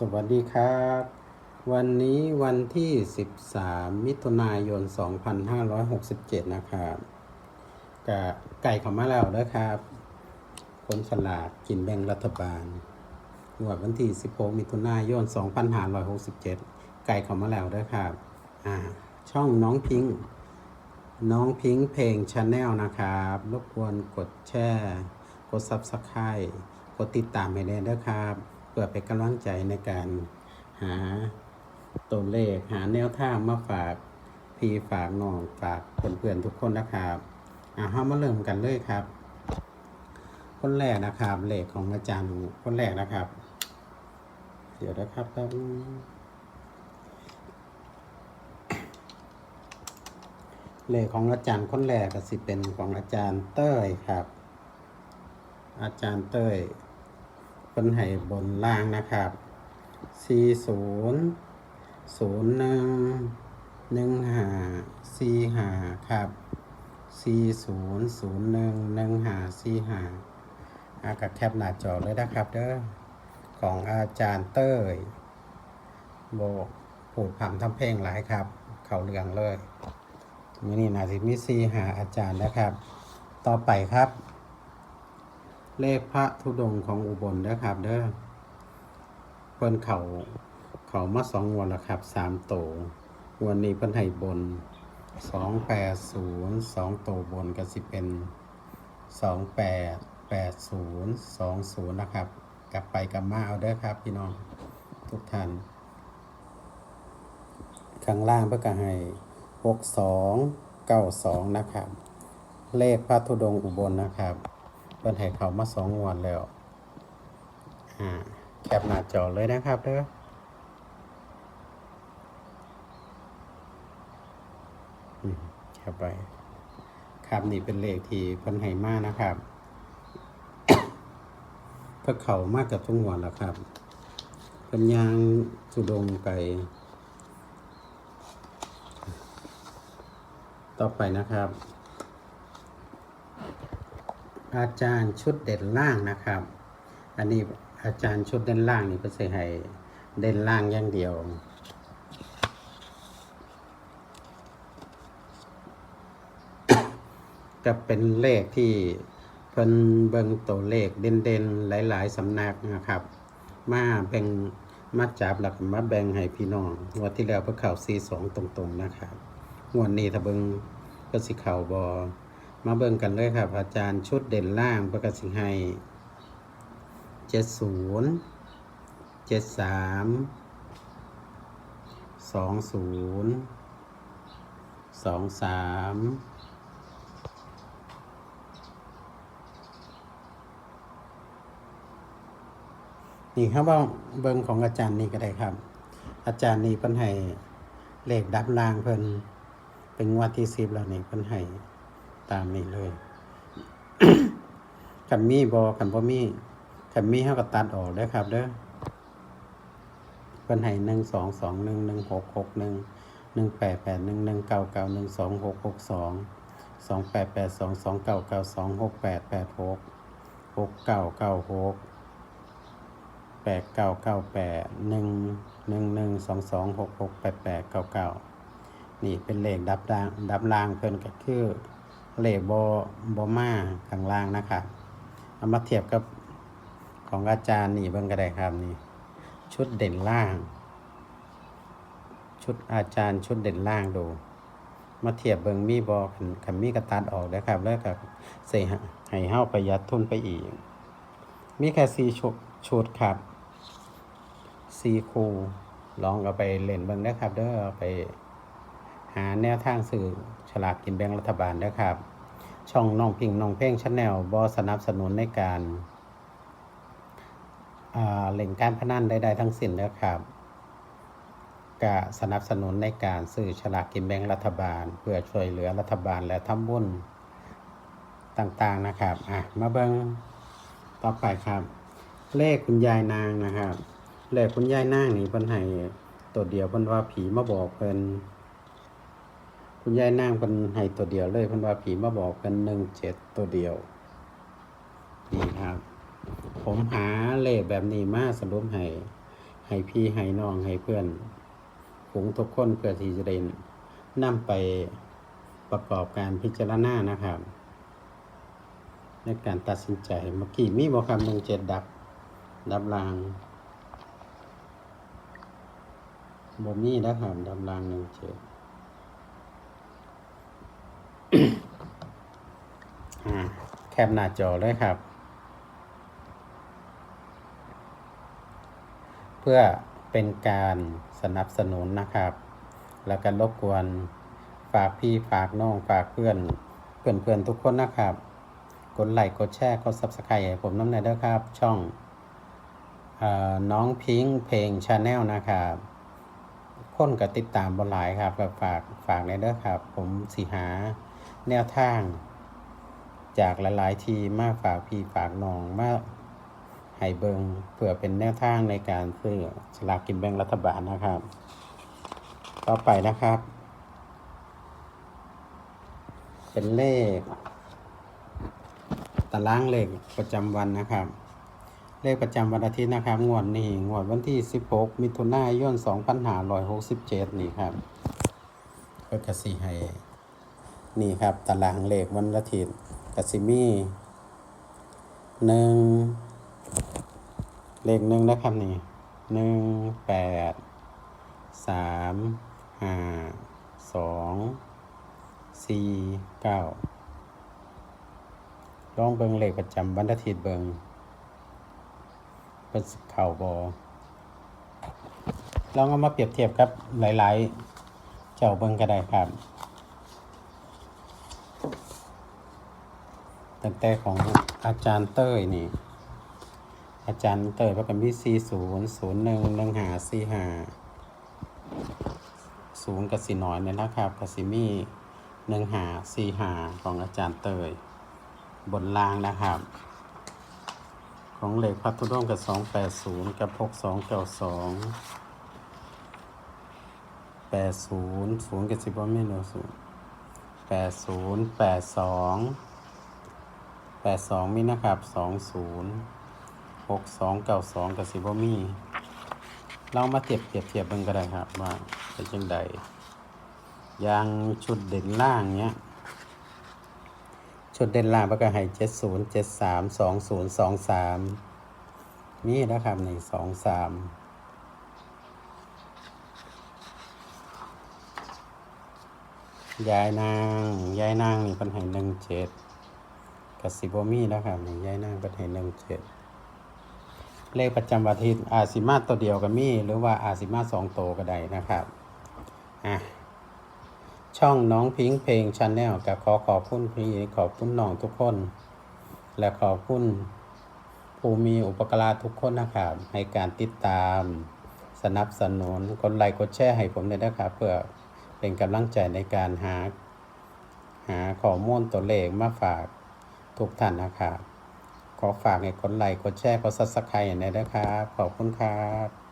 สวัสดีครับ วันนี้วันที่ 13 มิถุนายน 2567 นะครับกะไก่ขามาแล้วนะครับผลสลากกินแบ่งรัฐบาลงวดวันที่ 16 มิถุนายน 2567 ไก่เข้ามาแล้วนะครับอ่าช่องน้องพิงค์น้องพิงค์เพลงชาแนลนะครับ รบกวนกดแชร์ กด Subscribe กดติดตามให้ได้นะครับ เพื่อเป็นกำลังใจในการหาตัวเลขหาแนวทางมาฝากพี่ฝากน้องฝากเพื่อนๆทุกคนนะครับอ่าเฮามาเริ่มกันเลยครับ คนแรกนะครับเลขของอาจารย์คนแรกนะครับ เดี๋ยวนะครับแป๊บเลขของอาจารย์คนแรกก็สิเป็นของอาจารย์เต้ยครับ อาจารย์เต้ย เป็นไห้บนล่างนะครับ40 01 15 45ครับ40 01 15 45อากับแคปหน้าจอเลยนะครับเด้อของอาจารย์เต้ยโบผูดผัมทำเพลงหลายครับ เขาเรืองเลยมินี่นาสิมิซีหาอาจารย์นะครับ ต่อไปครับ เลขพระธุดงค์ของอุบลนะครับเด้อเพิ่นเขาเขามาสองวันแล้วครับสามโตวันนี้เพิ่นให้บนสองแปดศูนย์สองโตบนก็สิเป็นสองแปดแปดศูนย์สองศูนย์นะครับ กลับไปกลับมาเอาเด้อครับ พี่น้องทุกท่านข้างล่างเพื่อก็ให้หกสองเก้าสองนะครับ เลขพระธุดงค์อุบลนะครับ พิ่นให้เขามาสองงวดแล้ว อ่า แคปหน้าจอเลยนะครับเด้ออืมแคปไปครับนี่เป็นเลขที่เพิ่นให้มานะครับเพิ่นเขามากกับทุกงวดแล้วครับเพิ่นยางสุดงไป ต่อไปนะครับ อาจารย์ชุดเด่นล่างนะครับ อันนี้อาจารย์ชุดเด่นล่างนี่เพื่อใส่ให้เด่นล่างอย่างเดียว ก็เป็นเลขที่เพิ่นเบิ่งตัวเลขเด่นๆ หลายๆสำนักนะครับ มาแบ่งมาจับหลักมาแบ่งให้พี่น้องงวดที่แล้วเพิ่นเข้า42ตรงๆนะครับงวดนี้ถ้าเบิ่งก็สิเข้าบ่ มาเบิ่งกันเลยครับอาจารย์ชุดเด่นล่างประกาศสิงให้เจ็ดศูนย์เจ็ดสามสองศูนย์สองสามนี่ครับว่าเบิ่งของอาจารย์นี่ก็ได้ครับ อาจารย์นี่เพิ่นให้เลขดับล่างเพิ่นเป็นงวดที่สิบแล้วนี่เพิ่นให้ ตามนี้เลยขันมีบอขันบ่มีขันมีเท่ากับตัดออกเด้ครับเด้อเพิ่นให้หนึ่งสองสองหนึ่งหนึ่งหกหกหนึ่งหนึ่งแปดแปดหนึ่งหนึ่งเก้าเก้าหนึ่งสองหกหกสองสองแปดแปดสองสองเก้าเก้าสองหกแปดแปดหกหกเก้าเก้าหกแปดเก้าเก้าแปดหนึ่งหนึ่งหนึ่งสองสองหกหกแปดแปดเก้าเก้านี่เป็นเลขดับดางดับล่างเพิ่นก็คือ เลขบอบอมาข้างล่างนะครับเอามาเทียบกับของอาจารย์นี่เบิ่งก็ได้ครับนี่ ชุดเด่นล่าง ชุดอาจารย์ชุดเด่นล่างดู มาเทียบเบิ่งมีบอขันขันมีกระตัดออกนะครับ แล้วก็ใส่ให้เฮาประหยัดทุนไปอีก มีแค่สี่ชุดชุดครับสี่คูลองเอาไปเล่นเบิ่งนะครับ เด้อไปหาแนวทางสื่อ ลากกินแบ่งรัฐบาลนะครับ ช่องน้องพิงน้องเพ่งชาแนลบอสนับสนุนในการเล่นการพนันใดๆทั้งสิ้นนะครับกะสนับสนุนในการซื้อฉลากกินแบ่งรัฐบาล เพื่อช่วยเหลือรัฐบาลและทำบุญต่างๆนะครับอะมาเบิงต่อไปครับ เลขคุณยายนางนะครับ เลขคุณยายนางนี่เพิ่นให้ตัวเดียวเพิ่นว่าผีมาบอกเพิ่น คุณยายนางเป็นให้ตัวเดียวเลยเพิ่นว่าผีมาบอกเป็นหนึ่งเจ็ดตัวเดียวนี่ครับ ผมหาเลขแบบนี้มาสรุปให้ให้พี่ให้น้องให้เพื่อนฝูงทุกคนเพื่อที่จะได้นำไปประกอบการพิจารณานะครับ ในการตัดสินใจเมื่อกี้มีบอกคำหนึ่งเจ็ดดับ ดับรางบ่มีนะครับดับรางหนึ่งเจ็ด แคปหน้าจอเลยครับ เพื่อเป็นการสนับสนุนนะครับ แล้วก็รบกวนฝากพี่ฝากน้องฝากเพื่อนเพื่อนเพื่อนๆทุกคนนะครับ กดไลค์กดแชร์กด subscribe ให้ผมน้ำหน่อยด้วยครับ ช่องออน้องพิงเพลงชาแนลนะครับคนก็ติดตามบนหลายครับก็ฝากฝากในเด้อครับ ผมสีหา แนวทาง จากหลาย ๆ ทีมาฝากพี่ฝากน้องมาให้เบิงเพื่อเป็นแนวทางในการซื้อสลากกินแบ่งรัฐบาลนะครับ ต่อไปนะครับ เป็นเลข ตารางเลขประจำวันนะครับ เลขประจำวันอาทิตย์นะครับ งวดนี้งวดวันที่ 16 มิถุนายน 2567 นี่ครับก็กสิให้ นี่ครับตารางเลขวันอาทิตย์กสิมีหนึ่งเลขหนึ่งนะครับนี่หนึ่งแปดสามห้าสองสี่เก้าลองเบิงเลขประจำวันอาทิตย์เบิงเป็นเข่าบอลองเอามาเปรียบเทียบกับหลาย ๆ เจ้าเบิงก็ได้ครับ ตั้งแต่ของอาจารย์เต้ยนี่ อาจารย์เต้ยประกันวิซีศูนย์ศูนย์หนึ่งหนึ่งหาสี่หาศูนย์กับสีน้อยเนี่ยนะครับกับสีมีหนึ่งหาสี่หาของอาจารย์เตย บนล่างนะครับ ของเหล็กพัทธุดงกับสองแปดศูนย์กับหกสองเก้าสองแปดศูนย์ศูนย์กับสิบว่าไม่โนศูนย์แปดศูนย์แปดสอง แปดสองมีนะครับสองศูนย์หกสองเก้าสองกับสิบว่ามี เรามาเทียบเทียบเทียบกันก็ได้ครับว่าเป็นจังใดอย่างชุดเด่นล่างเนี้ยชุดเด่นล่างมันก็ให้เจ็ดศูนย์เจ็ดสามสองศูนย์สองสามนี่นะครับนี่สองสามยายนาง ยายนางนี่เป็นให้หนึ่งเจ็ด กับสิบมีนะครับนี่ยายนางเป็นให้หนึ่งเจ็ดเลขประจำวันอาทิตย์อาซิมาตัวเดียวก็มีหรือว่าอาซิมาสองโตัวก็ได้นะครับอะช่องน้องพิงเพลงชาแนลกับขอขอบคุณพี่ขอบคุณน้องทุกคน และขอบคุณผู้มีอุปการะทุกคนนะครับให้การติดตามสนับสนุนกดไลค์กดแชร์ให้ผมด้วยนะครับเพื่อเป็นกำลังใจในการหา หาข้อมูลตัวเลขมาฝาก ทุกท่านนะครับ ขอฝากให้กดไลค์กดแชร์กดซับสไครต์หน่อยนะครับ ขอบคุณครับ